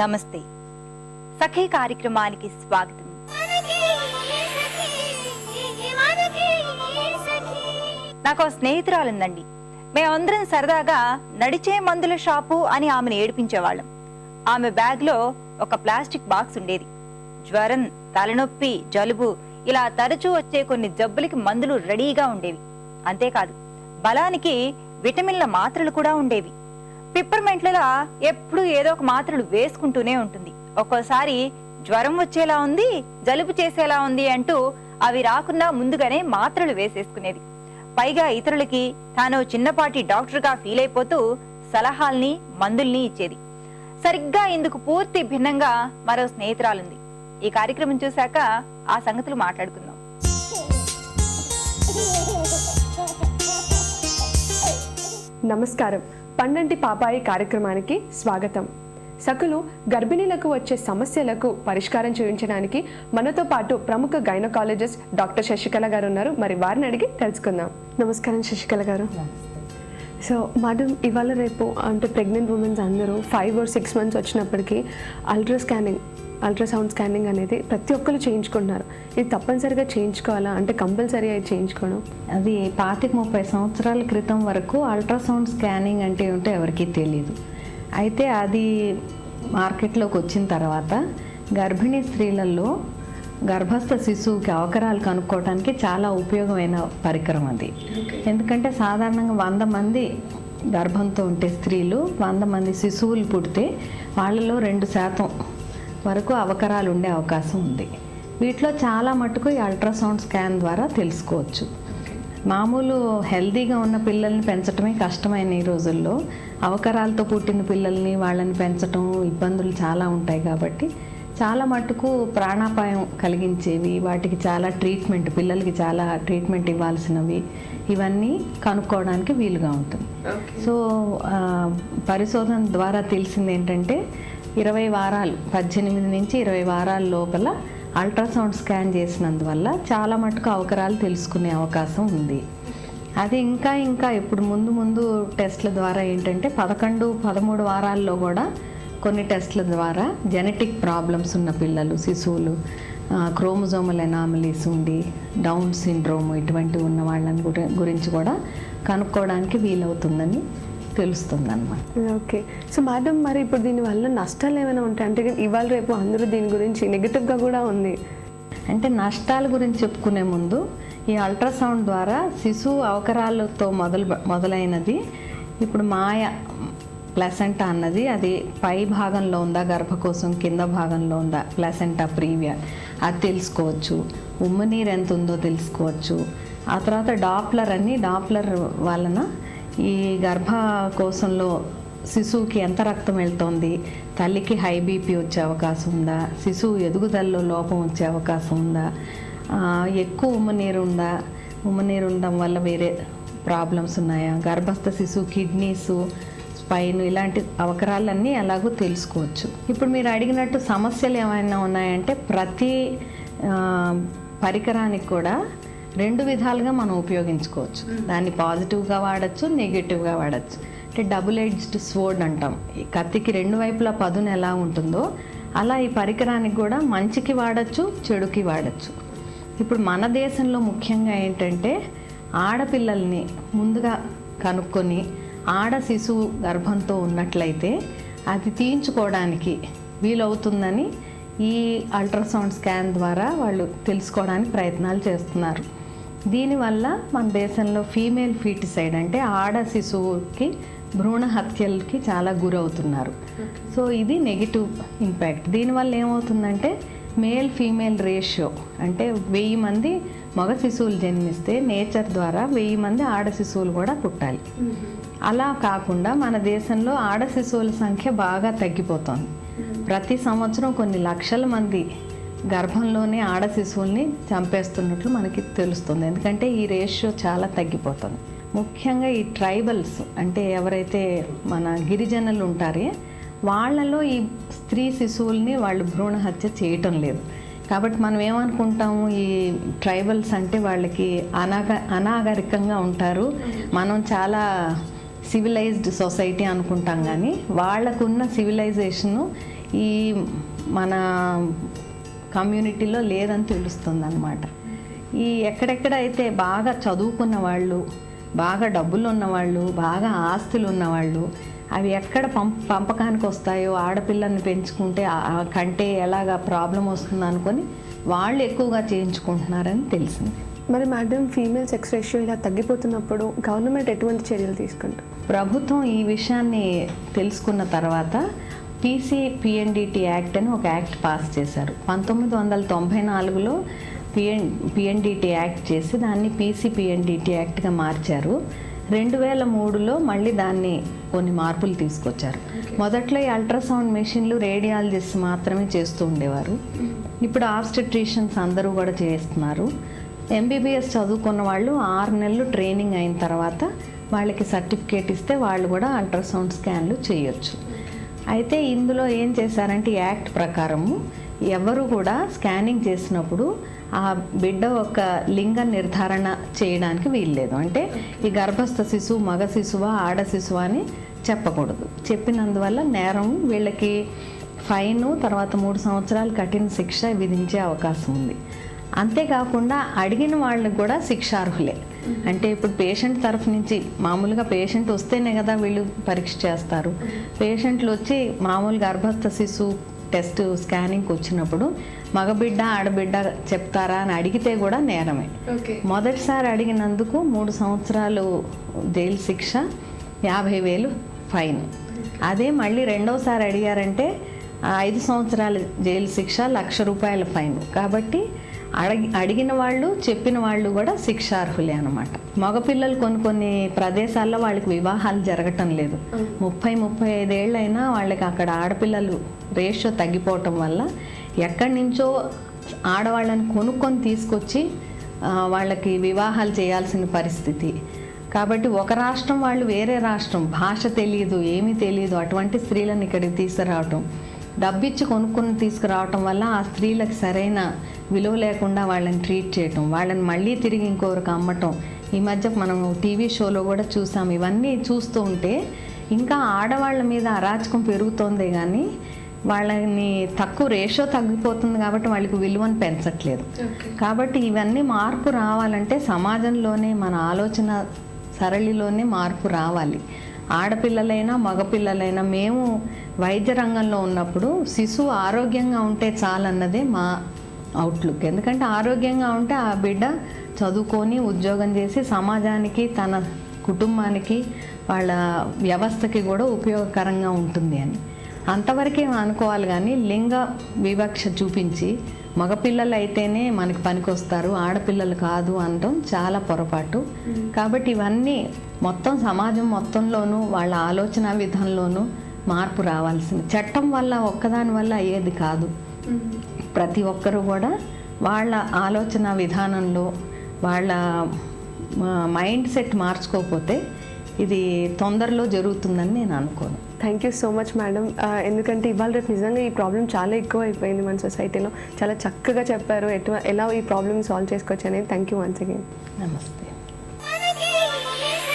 నమస్తే. సఖీ కార్యక్రమానికి స్వాగతం. నాకు ఓ స్నేహితురాలుందండి. మేమందరం సరదాగా నడిచే మందుల షాపు అని ఆమెను ఏడిపించేవాళ్ళం. ఆమె బ్యాగ్లో ఒక ప్లాస్టిక్ బాక్స్ ఉండేది. జ్వరం తలనొప్పి జలుబు ఇలా తరచూ వచ్చే కొన్ని జబ్బులకి మందులు రెడీగా ఉండేవి. అంతేకాదు బలానికి విటమిన్ల మాత్రలు కూడా ఉండేవి. పిప్పర్మెంట్లలో ఎప్పుడూ ఏదో ఒక మాత్రలు వేసుకుంటూనే ఉంటుంది. ఒక్కోసారి జ్వరం వచ్చేలా ఉంది జలుబు చేసేలా ఉంది అంటూ అవి రాకుండా ముందుగానే మాత్రలు వేసేసుకునేది. పైగా ఇతరులకి తాను చిన్నపాటి డాక్టర్గా ఫీల్ అయిపోతూ సలహాల్ని మందుల్ని ఇచ్చేది. సరిగ్గా ఇందుకు పూర్తి భిన్నంగా మరో స్నేహితురాలుంది. ఈ కార్యక్రమం చూశాక ఆ సంగతులు మాట్లాడుకుందాం. నమస్కారం. పండంటి పాపాయి కార్యక్రమానికి స్వాగతం. సకులు గర్భిణీలకు వచ్చే సమస్యలకు పరిష్కారం చూపించడానికి మనతో పాటు ప్రముఖ గైనకాలజిస్ట్ డాక్టర్ శశికళ గారు ఉన్నారు మరి వారిని అడిగి తెలుసుకుందాం. నమస్కారం శశికళ గారు. సో మేడం ఇవాళ రేపు అంటే ప్రెగ్నెంట్ ఉమెన్స్ అందరూ ఫైవ్ ఆర్ సిక్స్ మంత్స్ వచ్చినప్పటికీ అల్ట్రా స్కానింగ్ అల్ట్రాసౌండ్ స్కానింగ్ అనేది ప్రతి ఒక్కరు చేయించుకుంటున్నారు. ఇది తప్పనిసరిగా చేయించుకోవాలా? అంటే కంపల్సరీ అది చేయించుకోవడం? అది పాతిక ముప్పై సంవత్సరాల క్రితం వరకు అల్ట్రాసౌండ్ స్కానింగ్ అంటే ఏమిటో ఎవరికీ తెలియదు అయితే అది మార్కెట్లోకి వచ్చిన తర్వాత గర్భిణీ స్త్రీలలో గర్భస్థ శిశువుకి అవకరాలు కనుక్కోవడానికి చాలా ఉపయోగమైన పరికరం అది. ఎందుకంటే సాధారణంగా వంద మంది గర్భంతో ఉంటే స్త్రీలు వంద మంది శిశువులు పుడితే వాళ్ళలో రెండు శాతం వరకు అవకరాలు ఉండే అవకాశం ఉంది. వీటిలో చాలా మటుకు ఈ అల్ట్రాసౌండ్ స్కాన్ ద్వారా తెలుసుకోవచ్చు. మామూలు హెల్తీగా ఉన్న పిల్లల్ని పెంచడమే కష్టమైన ఈ రోజుల్లో. అవకరాలతో పుట్టిన పిల్లల్ని వాళ్ళని పెంచడం ఇబ్బందులు చాలా ఉంటాయి కాబట్టి చాలా మటుకు ప్రాణాపాయం కలిగించేవి వాటికి చాలా ట్రీట్మెంట్ పిల్లలకి చాలా ట్రీట్మెంట్ ఇవ్వాల్సినవి ఇవన్నీ కనుక్కోవడానికి వీలుగా ఉంటుంది. సో పరిశోధన ద్వారా తెలిసింది ఏంటంటే ఇరవై వారాలు పద్దెనిమిది నుంచి ఇరవై వారాల లోపల అల్ట్రాసౌండ్ స్కాన్ చేసినందువల్ల చాలా మటుకు అవకరాలు తెలుసుకునే అవకాశం ఉంది. అది ఇంకా ఇంకా ఇప్పుడు ముందు ముందు టెస్ట్ల ద్వారా ఏంటంటే పదకొండు పదమూడు వారాల్లో కూడా కొన్ని టెస్ట్ల ద్వారా జెనెటిక్ ప్రాబ్లమ్స్ ఉన్న పిల్లలు శిశువులు క్రోమోజోమల్ ఎనామలీస్ ఉండి డౌన్ సిండ్రోమ్ ఇటువంటివి ఉన్న వాళ్ళని గురించి కూడా కనుక్కోవడానికి వీలవుతుందని తెలుస్తుందన్నమాట. ఓకే. సో మేడం మరి ఇప్పుడు దీనివల్ల నష్టాలు ఏమైనా ఉంటాయి? అంటే ఇవాళ రేపు అందరూ దీని గురించి నెగిటివ్గా కూడా ఉంది. అంటే నష్టాల గురించి చెప్పుకునే ముందు ఈ అల్ట్రాసౌండ్ ద్వారా శిశువు అవకరాలతో మొదలు మొదలైనది ఇప్పుడు మాయ ప్లసెంటా అన్నది అది పై భాగంలో ఉందా గర్భకోశం కింద భాగంలో ఉందా? Placenta previa. అది తెలుసుకోవచ్చు. ఉమ్మ నీరు ఎంత ఉందో తెలుసుకోవచ్చు. ఆ తర్వాత డాప్లర్ అని డాప్లర్ వలన ఈ గర్భకోశంలో శిశువుకి ఎంత రక్తం వెళ్తోంది? తల్లికి హై బీపీ వచ్చే అవకాశం ఉందా? శిశువు ఎదుగుదలలో లోపం వచ్చే అవకాశం ఉందా? ఎక్కువ ఉమ్మనీరు ఉందా? ఉమ్మనీరు ఉండడం వల్ల వేరే ప్రాబ్లమ్స్ ఉన్నాయా? గర్భస్థ శిశువు కిడ్నీస్ స్పైన్ ఇలాంటి అవకరాలన్నీ ఎలాగో తెలుసుకోవచ్చు. ఇప్పుడు మీరు అడిగినట్టు సమస్యలు ఏమైనా ఉన్నాయంటే ప్రతి పరికరానికి కూడా రెండు విధాలుగా మనం ఉపయోగించుకోవచ్చు. దాన్ని పాజిటివ్గా వాడచ్చు నెగిటివ్గా వాడచ్చు. అంటే డబుల్ ఎడ్జ్డ్ స్వోర్డ్ అంటాం. ఈ కత్తికి రెండు వైపులా పదును ఎలా ఉంటుందో అలా ఈ పరికరానికి కూడా మంచికి వాడచ్చు చెడుకి వాడచ్చు. ఇప్పుడు మన దేశంలో ముఖ్యంగా ఏంటంటే ఆడపిల్లల్ని ముందుగా కనుక్కొని ఆడ శిశువు గర్భంతో ఉన్నట్లయితే అది తీయించుకోవడానికి వీలవుతుందని ఈ అల్ట్రాసౌండ్ స్కాన్ ద్వారా వాళ్ళు తెలుసుకోవడానికి ప్రయత్నాలు చేస్తున్నారు. దీనివల్ల మన దేశంలో ఫీమేల్ ఫీటిసైడ్ అంటే ఆడ శిశువుకి భ్రూణ హత్యలకి చాలా గురవుతున్నారు. సో ఇది నెగిటివ్ ఇంపాక్ట్. దీనివల్ల ఏమవుతుందంటే మేల్ ఫీమేల్ రేషియో అంటే వెయ్యి మంది మగ శిశువులు జన్మిస్తే నేచర్ ద్వారా వెయ్యి మంది ఆడ శిశువులు కూడా పుట్టాలి. అలా కాకుండా మన దేశంలో ఆడ శిశువుల సంఖ్య బాగా తగ్గిపోతోంది. ప్రతి సంవత్సరం కొన్ని లక్షల మంది గర్భంలోనే ఆడ శిశువుల్ని చంపేస్తున్నట్లు మనకి తెలుస్తుంది. ఎందుకంటే ఈ రేషియో చాలా తగ్గిపోతుంది. ముఖ్యంగా ఈ ట్రైబల్స్ అంటే ఎవరైతే మన గిరిజనులు ఉంటారే వాళ్ళలో ఈ స్త్రీ శిశువుల్ని వాళ్ళు భ్రూణ హత్య చేయటం లేదు. కాబట్టి మనం ఏమనుకుంటాము ఈ ట్రైబల్స్ అంటే వాళ్ళకి అనాగ అనాగరికంగా ఉంటారు. మనం చాలా సివిలైజ్డ్ సొసైటీ అనుకుంటాం కానీ వాళ్ళకున్న సివిలైజేషను ఈ మన కమ్యూనిటీలో లేదని తెలుస్తుంది అనమాట ఈ ఎక్కడెక్కడైతే బాగా చదువుకున్న వాళ్ళు బాగా డబ్బులు ఉన్నవాళ్ళు బాగా ఆస్తులు ఉన్నవాళ్ళు అవి ఎక్కడ పంప పంపకానికి వస్తాయో ఆడపిల్లల్ని పెంచుకుంటే కంటే ఎలాగా ప్రాబ్లం వస్తుంది అనుకొని వాళ్ళు ఎక్కువగా చేయించుకుంటున్నారని తెలిసింది. మరి మేడం ఫీమేల్ సెక్స్ రేషియో ఇలా తగ్గిపోతున్నప్పుడు గవర్నమెంట్ ఎటువంటి చర్యలు తీసుకుంటారు ప్రభుత్వం ఈ విషయాన్ని తెలుసుకున్న తర్వాత పీసీ పిఎన్డిటి యాక్ట్ అని ఒక యాక్ట్ పాస్ చేశారు. పంతొమ్మిది వందల తొంభై నాలుగులో పిఎన్ పిఎన్డిటి యాక్ట్ చేసి దాన్ని పీసీ పిఎన్డిటి యాక్ట్గా మార్చారు. రెండు వేల మూడులో మళ్ళీ దాన్ని కొన్ని మార్పులు తీసుకొచ్చారు. మొదట్లో ఈ అల్ట్రాసౌండ్ మెషిన్లు రేడియాలజిస్ట్ మాత్రమే చేస్తూ ఉండేవారు. ఇప్పుడు ఆబ్స్టెట్రిషియన్స్ అందరూ కూడా చేస్తున్నారు. ఎంబీబీఎస్ చదువుకున్న వాళ్ళు ఆరు నెలలు ట్రైనింగ్ అయిన తర్వాత వాళ్ళకి సర్టిఫికేట్ ఇస్తే వాళ్ళు కూడా అల్ట్రాసౌండ్ స్కాన్లు చేయొచ్చు. అయితే ఇందులో ఏం చేశారంటే యాక్ట్ ప్రకారము ఎవరు కూడా స్కానింగ్ చేసినప్పుడు ఆ బిడ్డ ఒక లింగ నిర్ధారణ చేయడానికి వీల్లేదు. అంటే ఈ గర్భస్థ శిశువు మగ శిశువా ఆడ శిశువా అని చెప్పకూడదు. చెప్పినందువల్ల నేరం వీళ్ళకి ఫైన్ తర్వాత మూడు సంవత్సరాలు కఠిన శిక్ష విధించే అవకాశం ఉంది. అంతేకాకుండా అడిగిన వాళ్ళకి కూడా శిక్షార్హులే. అంటే ఇప్పుడు పేషెంట్ తరఫు నుంచి మామూలుగా పేషెంట్ వస్తేనే కదా వీళ్ళు పరీక్ష చేస్తారు. పేషెంట్లు వచ్చి మామూలు గర్భస్థ శిశువు టెస్ట్ స్కానింగ్కి వచ్చినప్పుడు మగబిడ్డ ఆడబిడ్డ చెప్తారా అని అడిగితే కూడా నేరమే. మొదటిసారి అడిగినందుకు మూడు సంవత్సరాలు జైలు శిక్ష యాభై వేలు ఫైన్. అదే మళ్ళీ రెండోసారి అడిగారంటే ఐదు సంవత్సరాల జైలు శిక్ష లక్ష రూపాయల ఫైన్. కాబట్టి అడిగి అడిగిన వాళ్ళు చెప్పిన వాళ్ళు కూడా శిక్షార్హులే అనమాట మగపిల్లలు కొన్ని కొన్ని ప్రదేశాల్లో వాళ్ళకి వివాహాలు జరగటం లేదు. ముప్పై ముప్పై ఐదేళ్ళైనా వాళ్ళకి అక్కడ ఆడపిల్లలు రేషియో తగ్గిపోవటం వల్ల ఎక్కడి నుంచో ఆడవాళ్ళని కొనుక్కొని తీసుకొచ్చి వాళ్ళకి వివాహాలు చేయాల్సిన పరిస్థితి. కాబట్టి ఒక రాష్ట్రం వాళ్ళు వేరే రాష్ట్రం. భాష తెలియదు ఏమీ తెలియదు అటువంటి స్త్రీలను ఇక్కడికి తీసుకురావటం. డబ్బిచ్చి కొనుక్కొని తీసుకురావటం వల్ల ఆ స్త్రీలకు సరైన విలువ లేకుండా వాళ్ళని ట్రీట్ చేయటం వాళ్ళని మళ్ళీ తిరిగి ఇంకొకరికి అమ్మటం. ఈ మధ్య మనం టీవీ షోలో కూడా చూసాం. ఇవన్నీ చూస్తూ ఉంటే ఇంకా ఆడవాళ్ళ మీద అరాచకం పెరుగుతోందే కానీ వాళ్ళని తక్కువ రేషో తగ్గిపోతుంది కాబట్టి వాళ్ళకి విలువను పెంచట్లేదు. కాబట్టి ఇవన్నీ మార్పు రావాలంటే సమాజంలోనే మన ఆలోచన సరళిలోనే మార్పు రావాలి. ఆడపిల్లలైనా మగపిల్లలైనా మేము వైద్య రంగంలో ఉన్నప్పుడు శిశువు ఆరోగ్యంగా ఉంటే చాలన్నదే మా అవుట్లుక్ ఎందుకంటే ఆరోగ్యంగా ఉంటే ఆ బిడ్డ చదువుకొని ఉద్యోగం చేసి సమాజానికి తన కుటుంబానికి వాళ్ళ వ్యవస్థకి కూడా ఉపయోగకరంగా ఉంటుంది అని. అంతవరకే అనుకోవాలి కానీ లింగ వివక్ష చూపించి మగపిల్లలు అయితేనే మనకి పనికొస్తారు ఆడపిల్లలు కాదు అనడం చాలా పొరపాటు. కాబట్టి ఇవన్నీ మొత్తం సమాజం మొత్తంలోనూ వాళ్ళ ఆలోచన విధానంలోనూ మార్పు రావాల్సింది. చట్టం వల్ల ఒక్కదాని వల్ల అయ్యేది కాదు. ప్రతి ఒక్కరూ కూడా వాళ్ళ ఆలోచన విధానంలో వాళ్ళ మైండ్ సెట్ మార్చుకోకపోతే ఇది తొందరలో జరుగుతుందని నేను అనుకోను. Thank you so much madam ఎందుకంటే ఇవాళ రేపు నిజంగా ఈ ప్రాబ్లం చాలా ఎక్కువ అయిపోయింది మన సొసైటీలో చాలా చక్కగా చెప్పారు. ఎటు ఎలా ఈ ప్రాబ్లమ్ సాల్వ్ చేసుకోవచ్చు అనేది. థ్యాంక్ యూ వన్స్ అగైన్ నమస్తే